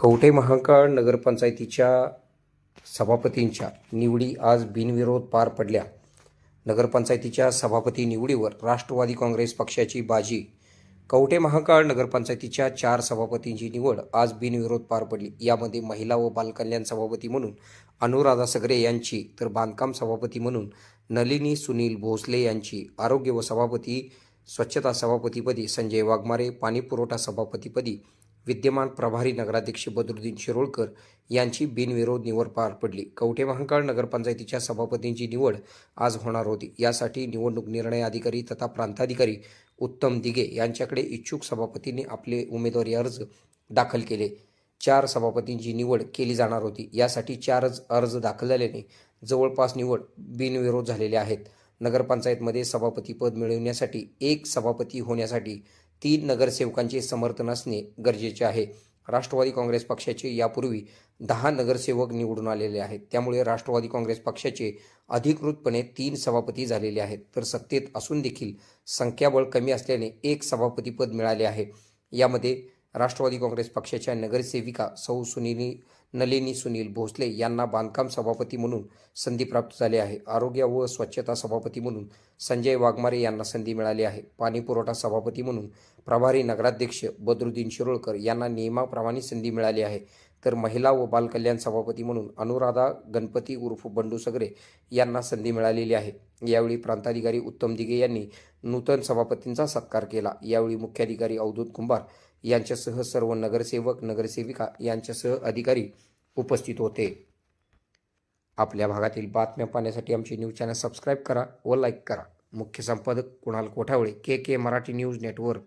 कवठे महाकाळ नगरपंचायतीच्या सभापतींच्या निवडी आज बिनविरोध पार पडल्या. नगरपंचायतीच्या सभापती निवडीवर राष्ट्रवादी काँग्रेस पक्षाची बाजी. कवठे महाकाळ नगरपंचायतीच्या चार सभापतींची निवड आज बिनविरोध पार पडली. यामध्ये महिला व बालकल्याण सभापती म्हणून अनुराधा सगरे यांची तर बांधकाम सभापती म्हणून नलिनी सुनील भोसले यांची आरोग्य व सभापती स्वच्छता सभापतीपदी संजय वाघमारे पाणीपुरवठा सभापतीपदी विद्यमान प्रभारी नगराध्यक्ष बदरुद्दीन शिरोळकर यांची बिनविरोध निवड पार पडली. कवठे महांकाळ नगरपंचायतीच्या सभापतींची निवड आज होणार होती. यासाठी निवडणूक निर्णय अधिकारी तथा प्रांताधिकारी उत्तम दिघे यांच्याकडे इच्छुक सभापतींनी आपले उमेदवारी अर्ज दाखल केले. चार सभापतींची निवड केली जाणार होती. यासाठी चारच अर्ज दाखल झाल्याने जवळपास निवड बिनविरोध झालेले आहेत. नगरपंचायतमध्ये सभापतीपद मिळवण्यासाठी एक सभापती होण्यासाठी तीन नगरसेवकांचे समर्थन असणे गरजेचे आहे. राष्ट्रवादी काँग्रेस पक्षाचे यापूर्वी दहा नगरसेवक निवडून आलेले आहेत. त्यामुळे राष्ट्रवादी काँग्रेस पक्षाचे अधिकृतपणे तीन सभापती झालेले आहेत. तर सत्तेत असून देखील संख्याबळ कमी असल्याने एक सभापतीपद मिळाले आहे. यामध्ये राष्ट्रवादी काँग्रेस पक्षाच्या नगरसेविका सौ सुनील नलिनी सुनील भोसले यांना बांधकाम सभापती म्हणून संधी प्राप्त झाली आहे. आरोग्य व स्वच्छता सभापती म्हणून संजय वाघमारे यांना संधी मिळाली आहे. पाणी पुरवठा सभापती म्हणून प्रभारी नगराध्यक्ष बद्रुद्दीन शिरोळकर यांना नियमाप्रमाणे संधी मिळाली आहे. तर महिला व बालकल्याण सभापती म्हणून अनुराधा गणपती उर्फ बंडू सगरे यांना संधी मिळालेली आहे. यावेळी प्रांताधिकारी उत्तम दिघे यांनी नूतन सभापतींचा सत्कार केला. यावेळी मुख्याधिकारी अवधूत कुंभार यांच्यासह सर्व नगरसेवक नगरसेविका यांच्यासह अधिकारी उपस्थित होते. आपल्या भागातील बातम्या पाहण्यासाठी आमचे न्यूज चॅनल सबस्क्राईब करा व लाईक करा. मुख्य संपादक Kunal Kothawale K K Marathi news network.